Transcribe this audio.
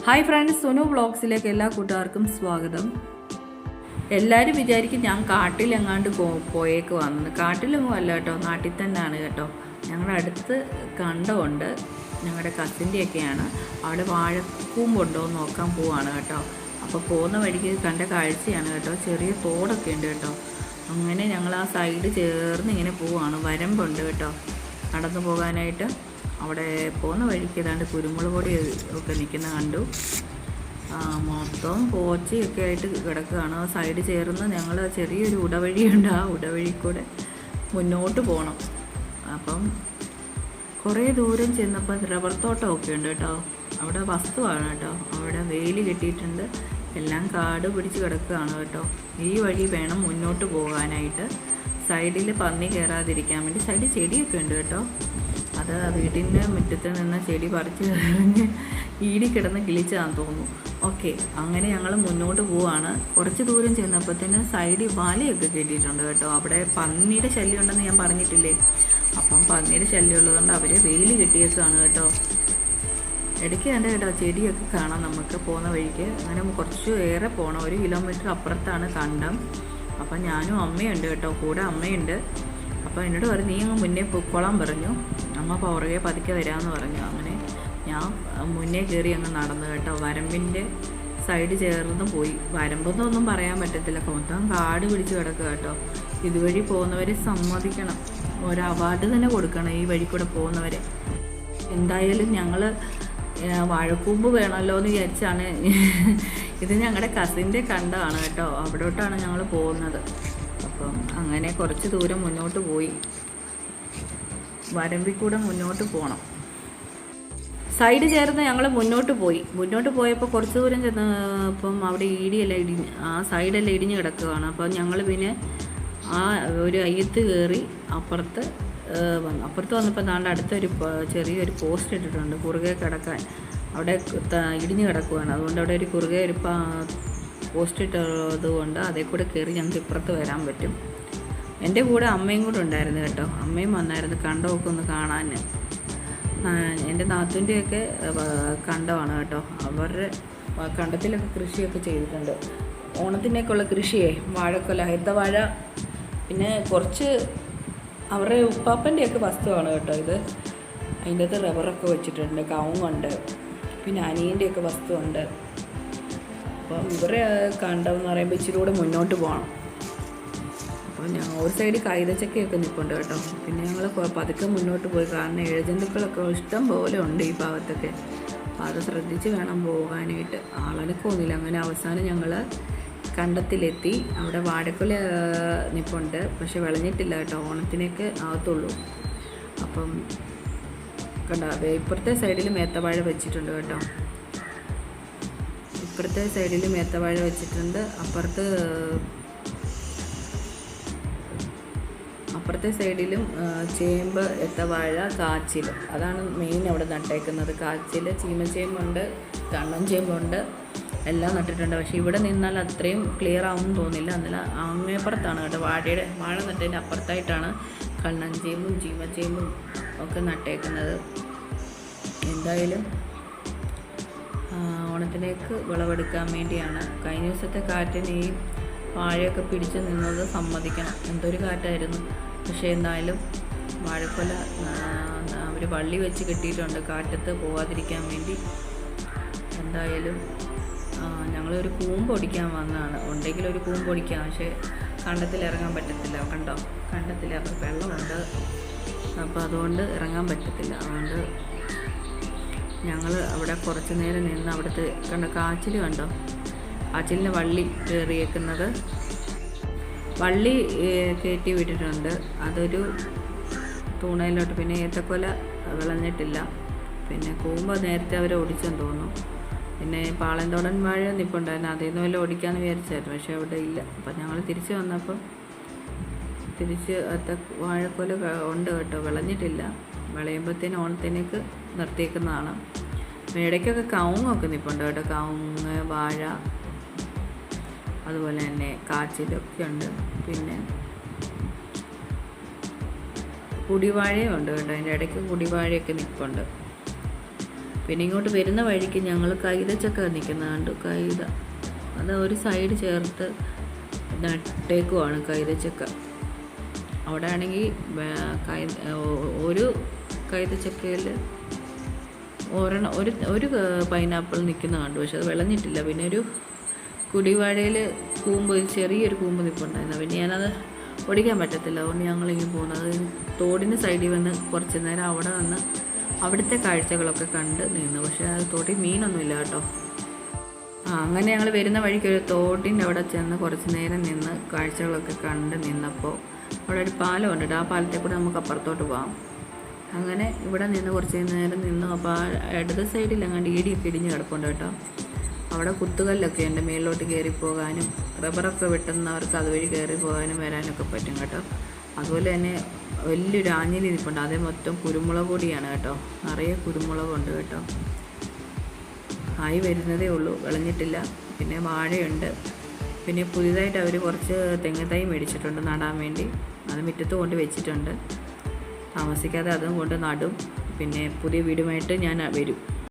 Hi friends Sunu വ്ളോഗ്സിലേക്ക് എല്ലാ കൂട്ടുകാർക്കും സ്വാഗതം. എല്ലാവരും വിചാരിക്കും ഞാൻ കാട്ടിലെങ്ങാണ്ട് പോയേക്ക് വന്നത്. കാട്ടിലൊന്നും അല്ല കേട്ടോ നാട്ടിൽ തന്നെയാണ് കേട്ടോ. ഞങ്ങളുടെ അടുത്ത് കണ്ടമുണ്ട്. ഞങ്ങളുടെ കസിന്റെയൊക്കെയാണ്. അവിടെ വാഴക്കൂമ്പുണ്ടോ എന്ന് നോക്കാൻ പോവാണ് കേട്ടോ. അപ്പോൾ പോകുന്ന വഴിക്ക് കണ്ട കാഴ്ചയാണ് കേട്ടോ. ചെറിയ തോടൊക്കെ ഉണ്ട് കേട്ടോ. അങ്ങനെ ഞങ്ങൾ ആ സൈഡ് ചേർന്ന് ഇങ്ങനെ പോവാണ്. വരമ്പുണ്ട് കേട്ടോ. നടന്നു പോകാനായിട്ട്. അവിടെ പോകുന്ന വഴിക്ക് ഏതാണ്ട് കുരുമുളക് പൊടി ഒക്കെ നിൽക്കുന്ന കണ്ടു. മൊത്തം പോച്ചയൊക്കെ ആയിട്ട് കിടക്കുകയാണ്. സൈഡ് ചേർന്ന് ഞങ്ങൾ ചെറിയൊരു ഉടവഴിയുണ്ട്. ആ ഉടവഴി കൂടെ മുന്നോട്ട് പോകണം. അപ്പം കുറേ ദൂരം ചെന്നപ്പോൾ റബ്ബർ തോട്ടമൊക്കെ ഉണ്ട് കേട്ടോ. അവിടെ വസ്തുവാണ് കേട്ടോ. അവിടെ വെയിൽ കെട്ടിയിട്ടുണ്ട്. എല്ലാം കാട് പിടിച്ച് കിടക്കുകയാണ് കേട്ടോ. ഈ വഴി വേണം മുന്നോട്ട് പോകാനായിട്ട്. സൈഡിൽ പന്നി കയറാതിരിക്കാൻ വേണ്ടി സൈഡിൽ ചെടിയൊക്കെ ഉണ്ട് കേട്ടോ. അത് വീട്ടിന്റെ മുറ്റത്ത് നിന്ന് ചെടി പറിച്ച് എറിഞ്ഞ് ഈടി കിടന്ന് കിളിച്ചതാന്ന് തോന്നുന്നു. ഓക്കെ അങ്ങനെ ഞങ്ങൾ മുന്നോട്ട് പോവാണ്. കുറച്ച് ദൂരം ചെന്നപ്പോഴത്തേന് സൈഡിൽ വലയൊക്കെ കെട്ടിയിട്ടുണ്ട് കേട്ടോ. അവിടെ പന്നിയുടെ ശല്യം ഉണ്ടെന്ന് ഞാൻ പറഞ്ഞിട്ടില്ലേ? അപ്പം പന്നിയുടെ ശല്യം ഉള്ളതുകൊണ്ട് അവർ വെയിൽ കെട്ടിയേക്കാണ് കേട്ടോ. ഇടയ്ക്ക് കണ്ട കേട്ടോ ചെടിയൊക്കെ കാണാം നമുക്ക് പോകുന്ന വഴിക്ക്. അങ്ങനെ കുറച്ച് ഏറെ പോകണം ഒരു കിലോമീറ്റർ അപ്പുറത്താണ് കണ്ടം അപ്പം ഞാനും അമ്മയുണ്ട് കേട്ടോ. കൂടെ അമ്മയുണ്ട്. അപ്പോൾ എന്നോട് പറഞ്ഞു നീ അങ്ങ് മുന്നേ പൊക്കോളാൻ പറഞ്ഞു. അമ്മ പുറകെ പതുക്കെ വരാമെന്ന് പറഞ്ഞു. അങ്ങനെ ഞാൻ മുന്നേ കയറി അങ്ങ് നടന്നു കേട്ടോ. വരമ്പിന്റെ സൈഡ് ചേർന്ന് പോയി. വരമ്പെന്നൊന്നും പറയാൻ പറ്റത്തില്ല. മൊത്തം കാട് പിടിച്ച് കിടക്കുക കേട്ടോ. ഇതുവഴി പോകുന്നവരെ സമ്മതിക്കണം. ഒരു അവാർഡ് തന്നെ കൊടുക്കണം ഈ വഴി കൂടെ പോകുന്നവരെ. എന്തായാലും ഞങ്ങൾ വാഴക്കൂമ്പ് വേണമല്ലോ എന്ന് വിചാരിച്ചാണ്. ഇത് ഞങ്ങളുടെ കസിന്റെ കണ്ടാണ് കേട്ടോ. അവിടോട്ടാണ് ഞങ്ങൾ പോകുന്നത്. അപ്പം അങ്ങനെ കുറച്ച് ദൂരം മുന്നോട്ട് പോയി. വരമ്പിൽ കൂടെ മുന്നോട്ട് പോകണം സൈഡ് ചേർന്ന് ഞങ്ങൾ മുന്നോട്ട് പോയി. മുന്നോട്ട് പോയപ്പോൾ കുറച്ച് ദൂരം ചെന്ന് അപ്പം അവിടെ ഇടിയെല്ലാം ഇടിഞ്ഞ് ആ സൈഡെല്ലാം ഇടിഞ്ഞ് കിടക്കുകയാണ്. അപ്പോൾ ഞങ്ങൾ പിന്നെ ആ ഒരു അയ്യത്ത് കയറി അപ്പുറത്ത് വന്നു. അപ്പുറത്ത് വന്നപ്പോൾ താണ്ട് അടുത്തൊരു ചെറിയൊരു പോസ്റ്റ് ഇട്ടിട്ടുണ്ട് കുറുകെ കിടക്കാൻ. അവിടെ ഇടിഞ്ഞ് കിടക്കുകയാണ് അതുകൊണ്ട് അവിടെ ഒരു കുറുകെ ഒരു പോസ്റ്റ് ഇട്ടത് കൊണ്ട് അതേ കൂടെ കയറി ഞങ്ങൾക്ക് ഇപ്പുറത്ത് വരാൻ പറ്റും. എന്റെ കൂടെ അമ്മയും കൂടെ ഉണ്ടായിരുന്നു കേട്ടോ. അമ്മയും വന്നായിരുന്നു. കണ്ടമൊക്കെ ഒന്ന് കാണാൻ. എന്റെ നാത്തുന്റെയൊക്കെ കണ്ടമാണ് കേട്ടോ. അവരുടെ കണ്ടത്തിലൊക്കെ കൃഷിയൊക്കെ ചെയ്തിട്ടുണ്ട്. ഓണത്തിനൊക്കെയുള്ള കൃഷിയെ വാഴക്കൊല ഹരിതവാഴ. പിന്നെ കുറച്ച് അവരുടെ ഉപ്പാപ്പന്റെയൊക്കെ വസ്തുവാണ് കേട്ടോ ഇത്. അതിന്റെ അകത്ത് റബ്ബറൊക്കെ വെച്ചിട്ടുണ്ട്. കവുങ്ങുണ്ട്. പിന്നെ അനിയന്റെയൊക്കെ വസ്തുവുണ്ട്. അപ്പം ഇവരെ കണ്ടതെന്ന് പറയുമ്പോൾ ഇച്ചിരി കൂടെ മുന്നോട്ട് പോകണം അപ്പോൾ ഞാൻ ഒരു സൈഡ് കൈതച്ചക്കയൊക്കെ നിൽപ്പുണ്ട് കേട്ടോ. പിന്നെ ഞങ്ങൾ പതുക്കെ മുന്നോട്ട് പോയി. കാരണം ഇഴജന്തുക്കളൊക്കെ ഇഷ്ടം പോലെ ഉണ്ട് ഈ ഭാഗത്തൊക്കെ. അപ്പോൾ അത് ശ്രദ്ധിച്ച് വേണം പോകാനായിട്ട്. ആളനക്കൊന്നുമില്ല അങ്ങനെ അവസാനം ഞങ്ങൾ കണ്ടത്തിലെത്തി. അവിടെ വാടക്കുല നിൽപ്പുണ്ട് പക്ഷെ വിളഞ്ഞിട്ടില്ല കേട്ടോ. ഓണത്തിനൊക്കെ ആകത്തുള്ളൂ. അപ്പം കണ്ട ഇപ്പുറത്തെ സൈഡിൽ മേത്തവാഴ വെച്ചിട്ടുണ്ട് കേട്ടോ. ഇപ്പുറത്തെ സൈഡിൽ മേത്തവാഴ വെച്ചിട്ടുണ്ട്. അപ്പുറത്ത് അപ്പുറത്തെ സൈഡിലും ചേമ്പ് എത്തവാഴ കാച്ചിൽ. അതാണ് മെയിൻ അവിടെ നട്ടേക്കുന്നത്. കാച്ചിൽ ചീമച്ചേമ്പുണ്ട് കണ്ണൻ ചേമ്പുണ്ട് എല്ലാം നട്ടിട്ടുണ്ട്. പക്ഷേ ഇവിടെ നിന്നാൽ അത്രയും ക്ലിയർ ആവും തോന്നില്ല. എന്നാൽ അങ്ങേപ്പുറത്താണ് കേട്ടോ. വാഴയുടെ വാഴ നട്ടതിന്റെ അപ്പുറത്തായിട്ടാണ് കണ്ണൻ ചേമ്പും ചീമച്ചേമ്പും ഒക്കെ നട്ടേക്കുന്നത്. എന്തായാലും ഓണത്തിലേക്ക് വിളവെടുക്കാൻ വേണ്ടിയാണ്. കഴിഞ്ഞ ദിവസത്തെ കാറ്റിന് ഈ വാഴയൊക്കെ പിടിച്ചു നിന്നത് സമ്മതിക്കണം. എന്തൊരു കാറ്റായിരുന്നു. പക്ഷേ എന്നാലും വാഴക്കൊല അവർ വള്ളി വെച്ച് കെട്ടിയിട്ടുണ്ട്. കാറ്റത്ത് പോവാതിരിക്കാൻ വേണ്ടി. എന്തായാലും ഞങ്ങളൊരു കൂമ്പൊടിക്കാൻ വന്നതാണ്. ഉണ്ടെങ്കിൽ ഒരു കൂമ്പ് കൂമ്പൊടിക്കാം പക്ഷേ കണ്ടത്തിൽ ഇറങ്ങാൻ പറ്റത്തില്ല. കണ്ടോ? കണ്ടത്തിൽ ഇറങ്ങി വെള്ളമുണ്ട്. അപ്പോൾ അതുകൊണ്ട് ഇറങ്ങാൻ പറ്റത്തില്ല. അതുകൊണ്ട് ഞങ്ങൾ അവിടെ കുറച്ച് നേരം നിന്ന് അവിടുത്തെ കണ്ട കാച്ചിൽ കണ്ടോ? കാച്ചിലിന് വള്ളി കയറിയേക്കുന്നത്. വള്ളി കയറ്റി വിട്ടിട്ടുണ്ട്. അതൊരു തൂണയിലോട്ട് പിന്നെ ഏത്തക്കൊല വിളഞ്ഞിട്ടില്ല. പിന്നെ കൂമ്പ നേരത്തെ അവർ ഓടിച്ചെന്ന് തോന്നുന്നു. പിന്നെ പാളന്തോടൻ വാഴ നിൽപ്പുണ്ടായിരുന്നു അതിൽ നിന്ന് വല്ല ഓടിക്കാമെന്ന് വിചാരിച്ചായിരുന്നു. പക്ഷേ അവിടെ ഇല്ല. അപ്പം ഞങ്ങൾ തിരിച്ചു വന്നപ്പോൾ തിരിച്ച് അത്ത വാഴക്കൊല ഉണ്ട് കേട്ടോ വിളഞ്ഞിട്ടില്ല. വിളയുമ്പോഴത്തേന് ഓണത്തിനേക്ക് നിർത്തിയേക്കുന്നതാണ്. മേടയ്ക്കൊക്കെ കവുങ്ങൊക്കെ നിൽപ്പുണ്ട് കേട്ടോ കവുങ്ങ് വാഴ അതുപോലെ തന്നെ കാച്ചിലൊക്കെ ഉണ്ട്. പിന്നെ കുടിവാഴയും ഉണ്ട് കേട്ടോ അതിന്റെ ഇടയ്ക്ക് കുടിവാഴയൊക്കെ നിൽപ്പുണ്ട് പിന്നെ ഇങ്ങോട്ട് വരുന്ന വഴിക്ക് ഞങ്ങൾ കൈതച്ചക്ക നിൽക്കുന്നത് കണ്ടു കൈത. അത് ഒരു സൈഡ് ചേർത്ത് നട്ടേക്കുവാണ് കൈതച്ചക്ക. അവിടെ ആണെങ്കിൽ ഒരു കൈതച്ചക്കയിൽ ഒരെണ്ണം ഒരു ഒരു പൈനാപ്പിൾ നിൽക്കുന്ന കണ്ടു. പക്ഷെ അത് വിളഞ്ഞിട്ടില്ല. പിന്നെ ഒരു കുടിവാഴയിൽ കൂമ്പ് ചെറിയൊരു കൂമ്പ് നിൽപ്പുണ്ടായിരുന്നു. പിന്നെ ഞാനത് ഓടിക്കാൻ പറ്റത്തില്ല. അതുകൊണ്ട് ഞങ്ങളിങ്ങനെ പോകുന്നത് തോടിന്റെ സൈഡിൽ വന്ന് കുറച്ച് നേരം അവിടെ വന്ന് അവിടുത്തെ കാഴ്ചകളൊക്കെ കണ്ട് നിന്നു. പക്ഷേ അത് തോട്ടിൽ മീനൊന്നുമില്ല കേട്ടോ. ആ അങ്ങനെ ഞങ്ങൾ വരുന്ന വഴിക്ക് ഒരു തോട്ടിന്റെ അവിടെ ചെന്ന് കുറച്ച് നേരം നിന്ന് കാഴ്ചകളൊക്കെ കണ്ട് നിന്നപ്പോൾ അവിടെ ഒരു പാലം ഉണ്ട്. ആ പാലത്തെ കൂടെ നമുക്ക് അപ്പുറത്തോട്ട് പോകാം അങ്ങനെ ഇവിടെ നിന്ന് കുറച്ച് നേരം നിന്നു അപ്പോൾ ആ ഇടത് സൈഡിൽ അങ്ങാണ്ട് ഇടിയൊക്കെ ഇടിഞ്ഞ് കിടപ്പുണ്ട് കേട്ടോ. അവിടെ കുത്തുകല്ലൊക്കെ ഉണ്ട്. മേളിലോട്ട് കയറി പോകാനും റബ്ബറൊക്കെ വെട്ടുന്നവർക്ക് അതുവഴി കയറി പോകാനും വരാനൊക്കെ പറ്റും കേട്ടോ. അതുപോലെ തന്നെ വലിയൊരു ആഞ്ഞിലി നിൽപ്പുണ്ട് അതേ മൊത്തം കുരുമുളക് പൊടിയാണ് കേട്ടോ. നിറയെ കുരുമുളകുണ്ട് കേട്ടോ. ആയി വരുന്നതേ ഉള്ളൂ. വിളഞ്ഞിട്ടില്ല. പിന്നെ വാഴയുണ്ട്. പിന്നെ പുതിയതായിട്ട് അവർ കുറച്ച് തെങ്ങ് തൈ മേടിച്ചിട്ടുണ്ട് നടാൻ വേണ്ടി. അത് മുറ്റത്ത് കൊണ്ട് വെച്ചിട്ടുണ്ട്. താമസിക്കാതെ അതും കൊണ്ട് നടും. പിന്നെ പുതിയ വീടുമായിട്ട് ഞാൻ വരും.